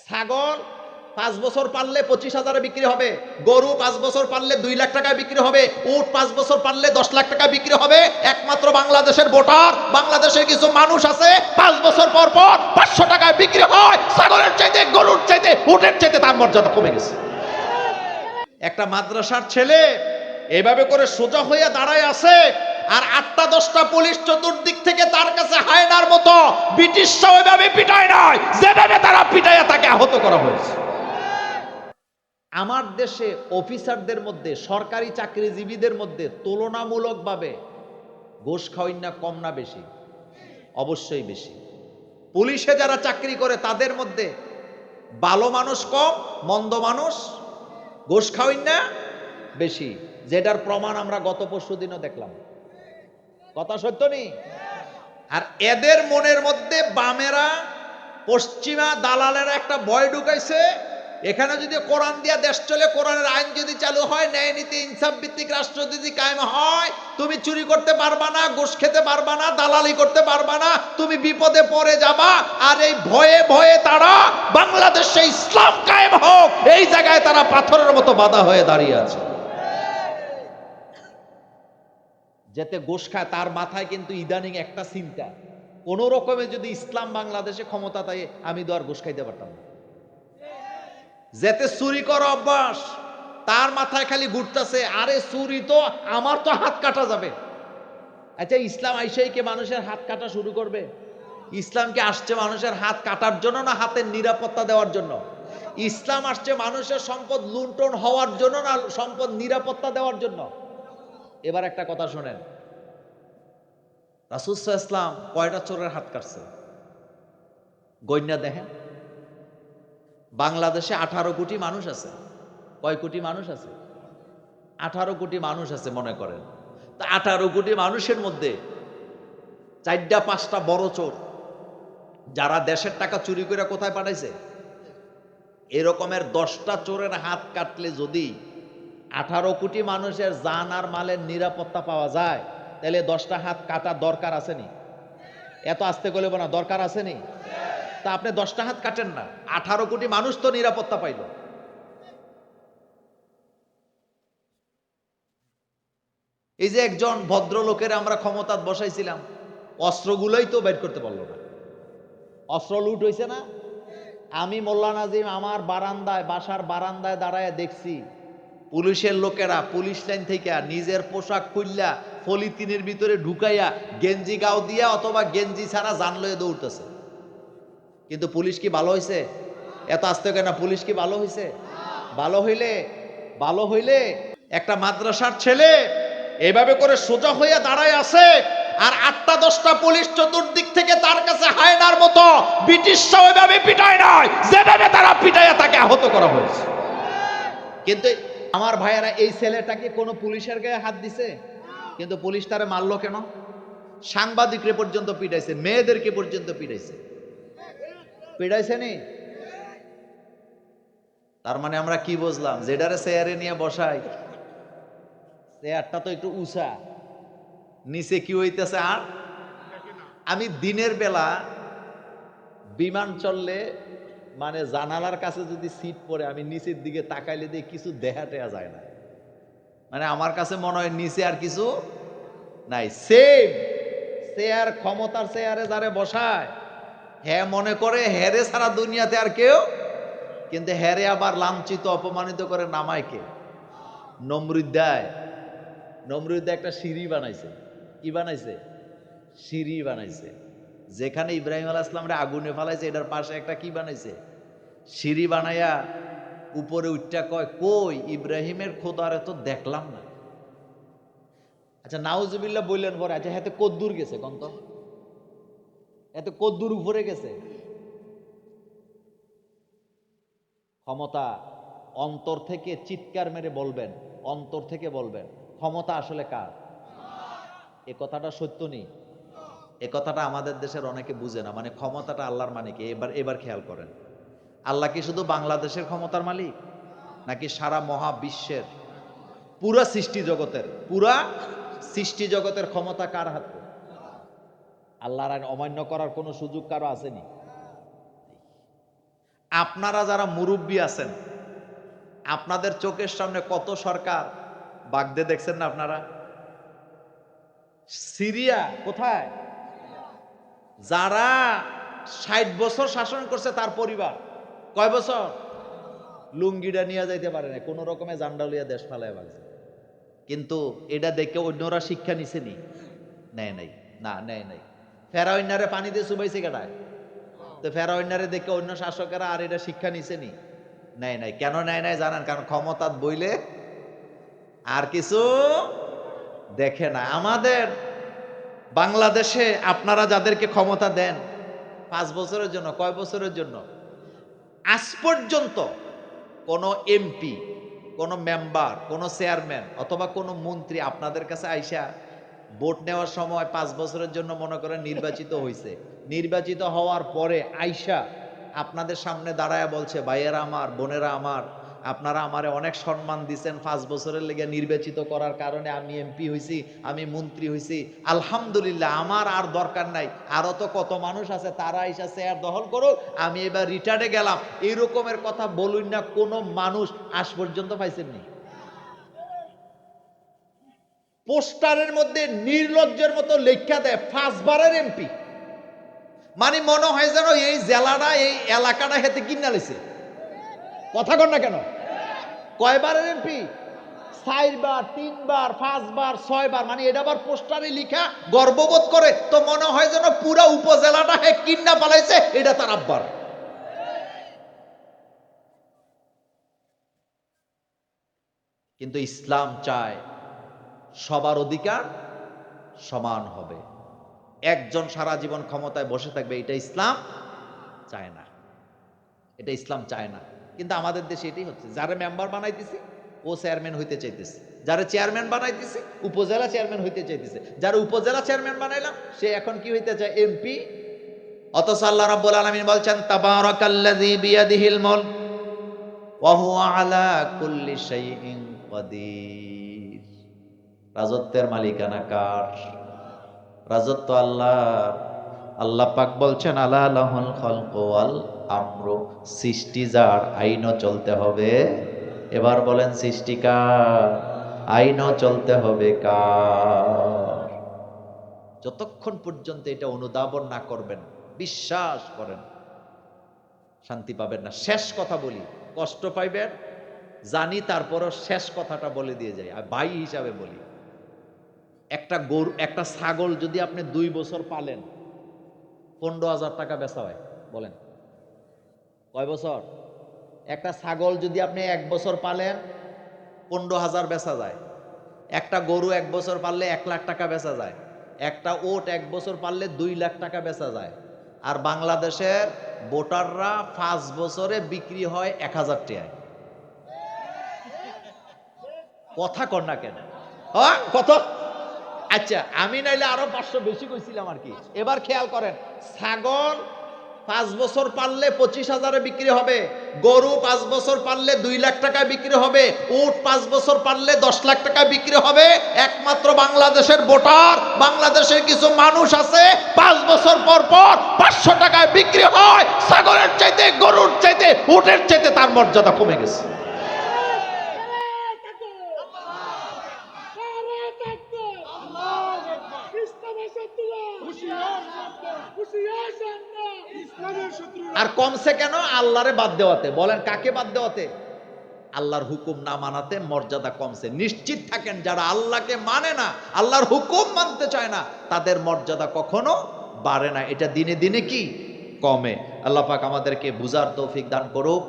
ছাগল পাঁচ বছর পারলে পঁচিশ হাজারে বিক্রি হবে, গরু পাঁচ বছর পারলে দুই লাখ টাকায় বিক্রি হবে, উট পাঁচ বছর পারলে দশ লাখ টাকা বিক্রি হবে, একমাত্র বাংলাদেশের ভোটার বাংলাদেশের কিছু মানুষ আছে, পাঁচ বছর পর পর পাঁচশো টাকায় বিক্রি হয়, ছাগলের চাইতে, গরুর চাইতে, উটের চাইতে তার মর্যাদা কমে গেছে। একটা মাদ্রাসার ছেলে এইভাবে করে সোজা হইয়া দাঁড়ায় আছে আর আটটা দশটা পুলিশ চতুর্দিক থেকে তার কাছে হায়নার মতো ব্রিটিশরা ওইভাবে পিটায় নাই। যেভাবে তারা পিটাইয়া তাকে আহত করা হয়েছে। আমার দেশে অফিসারদের মধ্যে, সরকারি চাকরিজীবীদের মধ্যে তুলনামূলকভাবে ঘোষ খাওয়াই না, কম না বেশি? অবশ্যই বেশি। পুলিশে যারা চাকরি করে, তাদের মধ্যে ভালো মানুষ কম, মন্দ মানুষ ঘোষ খাওয়াই না বেশি। যেটার প্রমাণ আমরা গত পরশু দিনও দেখলাম। কথা সত্য নেই আর এদের মনের মধ্যে বামেরা, পশ্চিমা, দালালেরা একটা ভয় ঢুকাইছে। এখানে যদি কোরআন দিয়া দেশ চলে, কোরআনের আইন যদি চালু হয়, ন্যায় নীতি, ইনসাফ ভিত্তিক রাষ্ট্র যদি কায়েম হয়, তুমি চুরি করতে পারবা না, ঘুষ খেতে পারবা না, দালালি করতে পারবা না, তুমি বিপদে পড়ে যাবা। আর এই ভয়ে ভয়ে তারা বাংলাদেশে ইসলাম কায়েম হোক, এই জায়গায় তারা পাথরের মতো বাধা হয়ে দাঁড়িয়ে আছে। যেতে গোশ খায়, তার মাথায় কিন্তু ইদানিং একটা চিন্তা। কোন রকমে যদি ইসলাম বাংলাদেশে ক্ষমতা তাই আমি তো আর গোশ খাইতে পারতাম যেতে চুরি করা অভ্যাস, তার মাথায় খালি ঘুরতেছে, আরে চুরি তো, আমার তো হাত কাটা যাবে। আচ্ছা ইসলাম আইসাই কে মানুষের হাত কাটা শুরু করবে? ইসলামকে আসছে মানুষের হাত কাটার জন্য না হাতের নিরাপত্তা দেওয়ার জন্য? ইসলাম আসছে মানুষের সম্পদ লুণ্ঠন হওয়ার জন্য না সম্পদ নিরাপত্তা দেওয়ার জন্য? এবার একটা কথা শোনেন। রাসুসাহ ইসলাম কয়টা চোরের হাত কাটছে? গন্যা দেখেন। বাংলাদেশে আঠারো কোটি মানুষ আছে। কয় কোটি মানুষ আছে? আঠারো কোটি মানুষ আছে মনে করেন। তা আঠারো কোটি মানুষের মধ্যে চারটা, পাঁচটা বড় চোর, যারা দেশের টাকা চুরি করে কোথায় পাঠাইছে? এরকমের দশটা চোরের হাত কাটলে যদি আঠারো কোটি মানুষের জান আর মালের নিরাপত্তা পাওয়া যায়। তাহলে দশটা হাত কাটার দরকার আসেনি এত আসতে গেলে না, দরকার আসেনি তা আপনি দশটা হাত কাটেন না। আঠারো কোটি মানুষ তো নিরাপত্তা পাইল। এই যে একজন ভদ্রলোকের আমরা ক্ষমতা বসাইছিলাম, অস্ত্রগুলোই তো বের করতে পারল না। অস্ত্র লুট হয়েছে না? আমি মোল্লা নাজিম আমার বারান্দায়, বাসার বারান্দায় দাঁড়ায় দেখছি পুলিশের লোকেরা পুলিশ লাইন থেকে নিজের পোশাক খুললা ফলিতিনের ভিতরে ঢুকাইয়া গেঞ্জি গাও দিয়া অথবা গেঞ্জি ছাড়া জানলয়ে দৌড়তেছে। কিন্তু পুলিশ কি ভালো হয়েছে এত আসতে কেন? পুলিশ কি ভালো হয়েছে ভালো হইলে ভালো হইলে একটা মাদ্রাসার ছেলে এইভাবে করে সোজা হইয়া দাঁড়ায় আছে আর আটটা দশটা পুলিশ চতুর্দিক থেকে তার কাছে হায়নার মতো ব্রিটিশরা ওইভাবে পিটায় নাই। যেভাবে তারা পিটাইয়া তাকে আহত করা হয়েছে। কিন্তু আমার ভাইয়েরা, এই ছেলেটাকে কোনো পুলিশের গায়ে হাত দিছে? কিন্তু পুলিশ তারে মারলো কেন? সাংবাদিকরে পর্যন্ত পিটাইছে, মেয়েদেরকে পর্যন্ত পিটাইছে। পিটাইছে নি? তার মানে আমরা কি বুঝলাম? যেটারে চেয়ারে নিয়ে বসাই, চেয়ারটা তো একটু উঁচা। নিচে কি হইতেছে আর? আমি দিনের বেলা বিমান চললে মানে জানালার কাছে যদি সিট পড়ে, আমি নিচের দিকে তাকাইলে দিয়ে কিছু দেখা টেয়া যায় না। মানে আমার কাছে মনে হয় নিচে আর কিছু নাই। সেম চেয়ার ক্ষমতার চেয়ারে যারে বসায় হ্যাঁ মনে করে হেরে সারা দুনিয়াতে আর কেউ, কিন্তু হেরে আবার লাঞ্ছিত, অপমানিত করে নামায় কে? নমরুদ্দায় নমরুদ্দা একটা সিঁড়ি বানাইছে। কি বানাইছে? সিঁড়ি বানাইছে। যেখানে ইব্রাহিম আলাহ ইসলামরে আগুনে ফালাইছে, এটার পাশে একটা কি বানাইছে? সিঁড়ি বানাইয়া উপরে উঠটা কয়, কই, ইব্রাহিমের খোদারে তো দেখলাম না। আচ্ছা নাউজুবিল্লাহ বললেন পরে আচ্ছা হাতে কদ্দুর গেছে কন্ত এত কদ্দুর উপরে গেছে। ক্ষমতা অন্তর থেকে চিৎকার মেরে বলবেন, অন্তর থেকে বলবেন, ক্ষমতা আসলে কার? এ কথাটা সত্য নেই। এ কথাটা আমাদের দেশের অনেকে বুঝে না। মানে ক্ষমতাটা আল্লাহর মানে কি? এবার এবার খেয়াল করেন। আল্লাহ কি শুধু বাংলাদেশের ক্ষমতার মালিক? নাকি সারা মহাবিশ্বের? পুরা সৃষ্টি জগতের। পুরা সৃষ্টি জগতের ক্ষমতা কার হাতে? আল্লাহর আইন অমান্য করার কোনো সুযোগ কারও আসেনি? আপনারা যারা মুরব্বী আছেন, আপনাদের চোখের সামনে কত সরকার? বাগদে দেখছেন না আপনারা? সিরিয়া কোথায়? যারা ষাট বছর শাসন করছে তার পরিবার। কয় বছর? লুঙ্গিটা নিয়ে যাইতে পারে না কোনো রকমে জান্ডালিয়া দেশ ফালায় বাগছে কিন্তু এটা দেখে অন্যরা শিক্ষা নিছে নি? নেয় নাই, না, নেয় নাই। ফেরাইনারে পানি দিয়ে চুবাইছে কেটায় তো ফেরাইনারে দেখে অন্য শাসকেরা আর এটা শিক্ষা নিছে নি? নেয় নাই। কেন নেয় নাই জানেন? কারণ ক্ষমতাত বইলে আর কিছু দেখে না। আমাদের বাংলাদেশে আপনারা যাদেরকে ক্ষমতা দেন, পাঁচ বছরের জন্য, কয় বছরের জন্য, আজ পর্যন্ত কোনো এমপি কোনো মেম্বার কোনো চেয়ারম্যান অথবা কোনো মন্ত্রী আপনাদের কাছে আইসা ভোট নেওয়ার সময় পাঁচ বছরের জন্য মনে করেন নির্বাচিত হয়েছে নির্বাচিত হওয়ার পরে আইসা আপনাদের সামনে দাঁড়ায় বলছে, ভাইয়েরা আমার, বোনেরা আমার আপনারা আমারে অনেক সম্মান দিছেন, পাঁচ বছরের লেগে নির্বাচিত করার কারণে আমি এমপি হয়েছি আমি মন্ত্রী হয়েছি আলহামদুলিল্লাহ, আমার আর দরকার নাই। আরও তো কত মানুষ আছে, তারা আইসা চেয়ার দখল করুক, আমি এবার রিটার্ডে গেলাম। এই রকমের কথা বলুন না, কোনো মানুষ আজ পর্যন্ত পাইছেননি। পোস্টারের মধ্যে নির্লজ্জের মতো লেখা দেয়, পাঁচবারের এমপি মানে মনে হয় যেন এই জেলাটা, এই এলাকাটা হেতে কিনা লেছে কথা কর না কেন? কয়বারের এমপি? চারবার, তিনবার, পাঁচবার, ছয়বার মানে এটা আবার পোস্টারে লিখা গর্ববোধ করে, তো মনে হয় যেন পুরা উপজেলাটা হে কিন্না পালাইছে, এটা তার আব্বার। কিন্তু ইসলাম চায় সবার অধিকার সমান হবে। একজন সারা জীবন ক্ষমতায় বসে থাকবে, এটা ইসলাম চায় না। এটা ইসলাম চায় না। কিন্তু আমাদের দেশে এটাই হচ্ছে। যারা মেম্বার বানাইতেছে, ও চেয়ারম্যান হইতে চাইতেছে। যারা চেয়ারম্যান বানাইতেছে, উপজেলা চেয়ারম্যান হইতে চাইতেছে। যারা উপজেলা চেয়ারম্যান বানাইলাম, সে এখন কি হইতে চায়? এমপি অথচ আল্লাহ রাব্বুল আলামিন বলছেন, তাবারাকাল্লাযী বিয়াদিহিল মুলক, ওয়া হুয়া আলা কুল্লি রাজত্বের মালিকানা কার? রাজত্ব আল্লাহর আল্লাহ পাক বলছেন, আলা লাহুল খলক আমর, সৃষ্টি যার, আইনও চলতে হবে। এবার বলেন সৃষ্টি কার? আইনও চলতে হবে কার? যতক্ষণ পর্যন্ত এটা অনুধাবন না করবেন, বিশ্বাস করেন, শান্তি পাবেন না। শেষ কথা বলি, কষ্ট পাইবেন, জানি তারপরও শেষ কথাটা বলে দিয়ে যাই। আর ভাই হিসাবে বলি, একটা গরু, একটা ছাগল যদি আপনি দুই বছর পালেন, পনেরো হাজার টাকা বেচা হয়, বলেন। কয় বছর? একটা ছাগল যদি আপনি এক বছর পালেন, পনেরো হাজার বেচা যায়। একটা গরু এক বছর পারলে এক লাখ টাকা বেচা যায়। একটা ওট এক বছর পারলে দুই লাখ টাকা বেচা যায়। আর বাংলাদেশের ভোটাররা পাঁচ বছরে বিক্রি হয় এক হাজার টাকায়। কথা কর না কেন? হ্যাঁ কত? আচ্ছা আমি নাইলে আরও পাঁচশো বেশি কইছিলাম আর কি। এবার খেয়াল করেন, ছাগল পাঁচ বছর পারলে পঁচিশ হাজারে বিক্রি হবে। গরু পাঁচ বছর পারলে দুই লাখ টাকায় বিক্রি হবে। উট পাঁচ বছর পারলে দশ লাখ টাকায় বিক্রি হবে। একমাত্র বাংলাদেশের ভোটার, বাংলাদেশের কিছু মানুষ আছে, পাঁচ বছর পর পর পাঁচশো টাকায় বিক্রি হয়। ছাগলের চাইতে, গরুর চাইতে, উটের চাইতে তার মর্যাদা কমে গেছে। আর কমছে কেন? আল্লাহরে বাদ দেওয়াতে। বলেন, কাকে বাদ দেওয়াতে? আল্লাহর হুকুম না মানাতে মর্যাদা কমছে। নিশ্চিত থাকেন, যারা আল্লাহকে মানে না, আল্লাহর হুকুম মানতে চায় না, তাদের মর্যাদা কখনো বাড়ে না। এটা দিনে দিনে কি? কমে। আল্লাহ পাক আমাদেরকে বুঝার তৌফিক দান করুক।